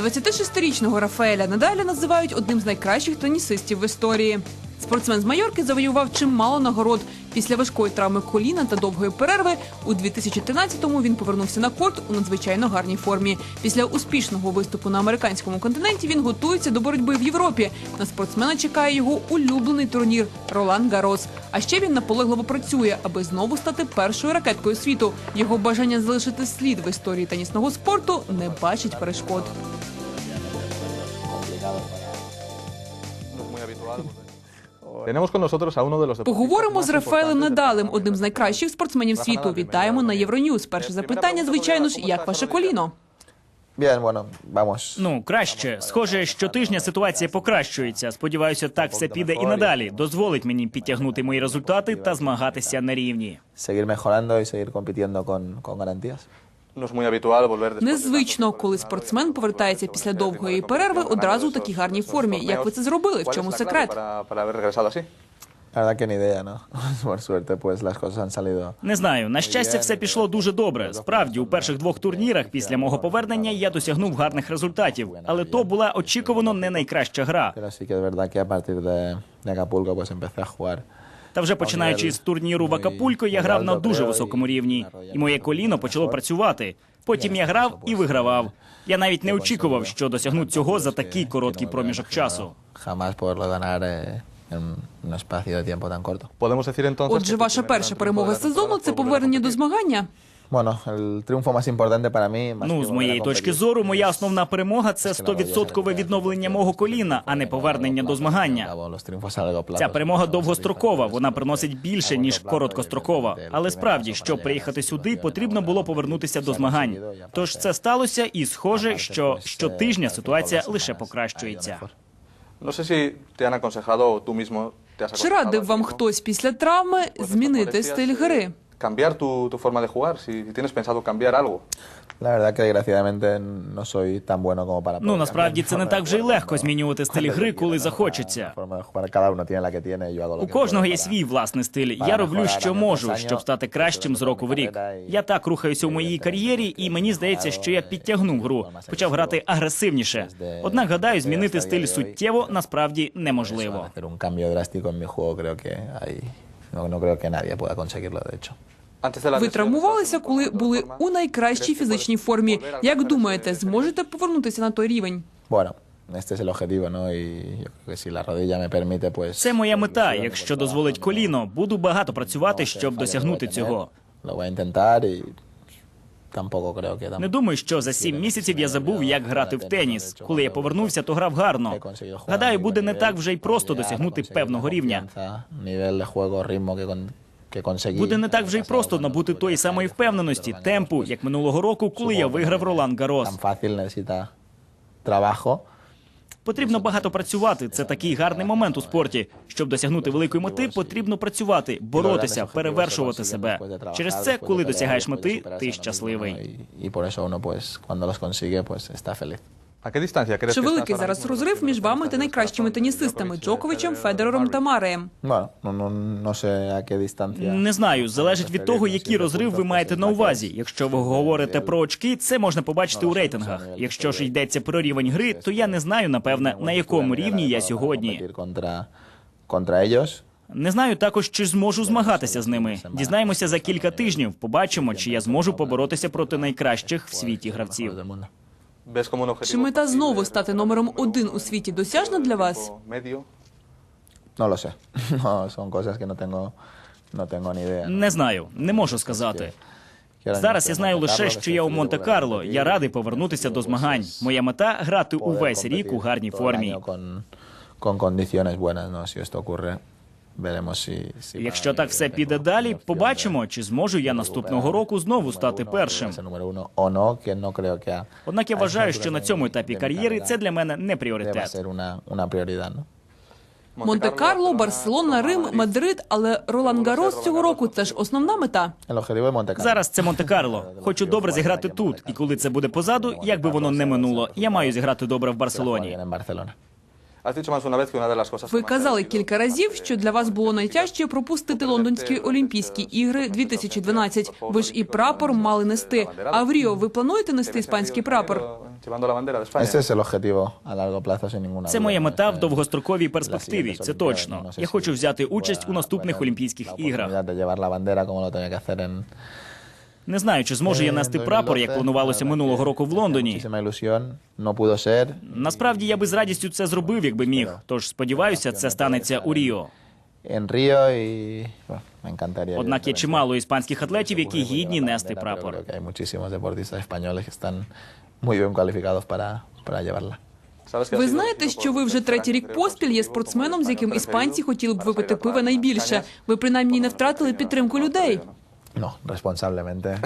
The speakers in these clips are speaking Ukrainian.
26-річного Рафаеля Надаля називають одним з найкращих тенісистів в історії. Спортсмен з Майорки завоював чимало нагород. Після важкої травми коліна та довгої перерви у 2013-му він повернувся на корт у надзвичайно гарній формі. Після успішного виступу на американському континенті він готується до боротьби в Європі. На спортсмена чекає його улюблений турнір Ролан Гарос. А ще він наполегливо працює, аби знову стати першою ракеткою світу. Його бажання залишити слід в історії тенісного спорту не бачить перешкод. De los Поговоримо з Рафаелем Надалем, одним з найкращих спортсменів світу. Вітаємо на Євроньюз. Перше запитання, звичайно ж, як ваше коліно? Ну, краще. Схоже, щотижня ситуація покращується. Сподіваюся, так все піде і надалі. Дозволить мені підтягнути мої результати та змагатися на рівні. De Незвично, коли спортсмен повертається після довгої перерви одразу у такій гарній формі. Як ви це зробили? В чому секрет? La verdad que ni idea, ¿no? Por suerte, pues las cosas han salido. Не знаю, на щастя, все пішло дуже добре. Справді, у перших двох турнірах після мого повернення я досягнув гарних результатів, але то була очікувано не найкраща гра. Pero sí que es verdad que a partir de, de Acapulco pues empecé a jugar. Та вже починаючи з турніру в Акапулько, я грав на дуже високому рівні, і моє коліно почало працювати. Потім я грав і вигравав. Я навіть не очікував, що досягну цього за такий короткий проміжок часу. Eh. Отже, ваша перша перемога сезону це повернення до змагання. Bueno, el triunfo más importante para mí. Ну, з моєї точки зору, моя основна перемога це 100% відновлення мого коліна, а не повернення до змагання. Ця перемога довгострокова, вона приносить більше ніж короткострокова. Але справді, щоб приїхати сюди, потрібно було повернутися до змагань. Тож це сталося, і схоже, що щотижня ситуація лише покращується. Чи радив вам хтось після травми змінити стиль гри? Cambiar tu, tu forma de jugar, si tienes pensado cambiar algo. La verdad que desgraciadamente no soy tan bueno como para Ну насправді це не так вже й легко змінювати стиль гри, коли захочеться. La forma de jugar, cada uno tiene la que tiene, yo hago lo У кожного є свій власний стиль. Я роблю, що можу, щоб стати кращим з року в рік. Я так рухаюся у моїй кар'єрі, і мені здається, що я підтягнув гру, почав грати агресивніше. Однак гадаю, змінити стиль суттєво насправді неможливо. No, no creo que nadie pueda conseguirlo, de hecho. Antes de la Ви травмувалися, коли були у найкращій ¿Crees que фізичній формі. Як думаєте, зможете повернутися на той рівень? Bueno, este es el objetivo, ¿no? Y yo creo que si la rodilla me permite, pues... Це моя мета. Якщо дозволить коліно, буду багато працювати, щоб досягнути цього. Lo voy a intentar y. Не думаю, що за сім місяців я забув, як грати в теніс. Коли я повернувся, то грав гарно. Гадаю, буде не так вже й просто досягнути певного рівня. Буде не так вже й просто набути тої самої впевненості, темпу, як минулого року, коли я виграв Ролан Гарос. Потрібно багато працювати. Це такий гарний момент у спорті. Щоб досягнути великої мети, потрібно працювати, боротися, перевершувати себе. Через це, коли досягаєш мети, ти щасливий. І por eso uno, pues, cuando los consigue, pues, está feliz. ¿A qué distancia Чи великий зараз розрив між вами та найкращими тенісистами Джоковичем, Федерером та Мареєм? Bueno, no, no, no sé a qué distancia... Не знаю, залежить від того, який розрив ви маєте на увазі. Якщо ви говорите про очки, це можна побачити у рейтингах. Якщо ж йдеться про рівень гри, то я не знаю напевне на якому рівні я сьогодні. Не знаю також, чи зможу змагатися з ними. Дізнаємося за кілька тижнів. Побачимо, чи я зможу поборотися проти найкращих в світі гравців. Чи мета знову стати номером один у світі досяжна для вас? No lo sé. No, son cosas que no tengo, no tengo ni idea. Не знаю, не можу сказати. Зараз я знаю лише, що я у Монте-Карло. Я радий повернутися до змагань. Моя мета грати увесь рік у гарній формі. con condiciones buenas, ¿no? Si esto ocurre, si... si Якщо так все піде далі, побачимо, чи зможу я наступного року знову стати першим. Однак я вважаю, що на цьому етапі кар'єри це для мене не пріоритет. ¿no? Монте-Карло, Барселона, Рим, Мадрид, але Ролан Гарос цього року це ж основна мета. Зараз це Монте-Карло. Хочу добре зіграти тут. І коли це буде позаду, як би воно не минуло, я маю зіграти добре в Барселоні. Ви казали кілька разів, що для вас було найтяжче пропустити лондонські Олімпійські ігри 2012. Ви ж і прапор мали нести. А в Ріо ви плануєте нести іспанський прапор? Це моя мета в Eh, довгостроковій перспективі. Це точно. Я хочу взяти участь у наступних Олімпійських іграх. Не знаю, чи зможу я нести прапор, як планувалося минулого року в Лондоні. Насправді я би з радістю це зробив, якби міг. Тож сподіваюся, це станеться у Ріо. Однак є чимало іспанських атлетів, які гідні нести прапор. Ви знаєте, що ви вже третій рік поспіль є спортсменом, з яким іспанці хотіли б випити пива найбільше. Ви принаймні не втратили підтримку людей. No, responsablemente.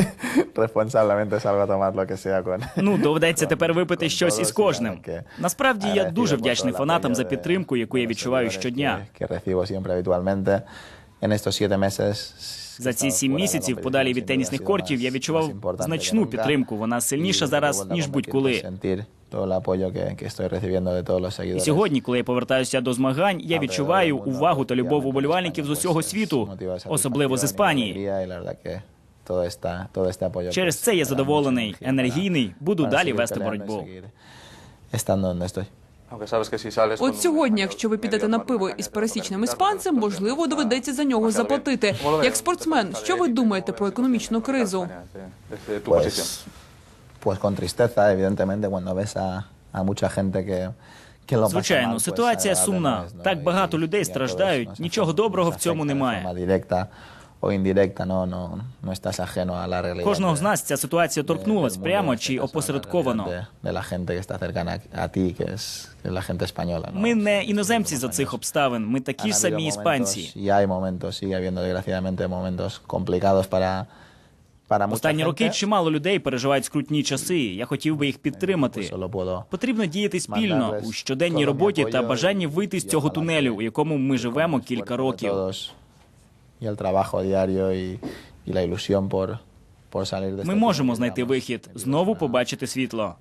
responsablemente salgo tomar lo que sea con. Ну, доведеться тепер випити щось із кожним. Насправді я дуже вдячний фанатам за підтримку, яку я відчуваю щодня. За ці сім місяців, подалі від тенісних кортів, я відчував значну підтримку. Вона сильніша зараз ніж будь-коли. І сьогодні, коли я повертаюся до змагань, я відчуваю увагу та любов уболівальників з усього світу, особливо з Іспанії. Через це я задоволений, енергійний, буду далі вести боротьбу. От сьогодні, якщо ви підете на пиво із пересічним іспанцем, можливо, доведеться за нього заплатити. Як спортсмен, що ви думаєте про економічну кризу? Pues, con tristeza, evidentemente, cuando ves a, a mucha gente que, Звичайно, ситуація сумна. Так багато людей страждають. Нічого доброго в цьому немає. Кожного з нас ця ситуація торкнулась прямо чи опосередковано. Ми не іноземці за цих обставин. Ми такі ж самі іспанці. Останні роки чимало людей переживають скрутні часи. Я хотів би їх підтримати. Потрібно діяти спільно у щоденній роботі та бажанні вийти з цього тунелю, у якому ми живемо кілька років. Ми можемо знайти вихід, знову побачити світло.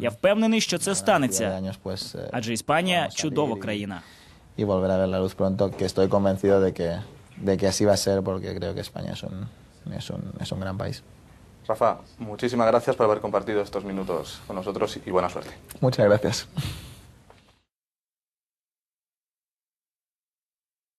Я впевнений, що це станеться, адже Іспанія чудова країна. y volver a ver la luz pronto, que estoy convencido de que, de que así va a ser, porque creo que España es un, es un, es un gran país. Rafa, muchísimas gracias por haber compartido estos minutos con nosotros y buena suerte. Muchas gracias.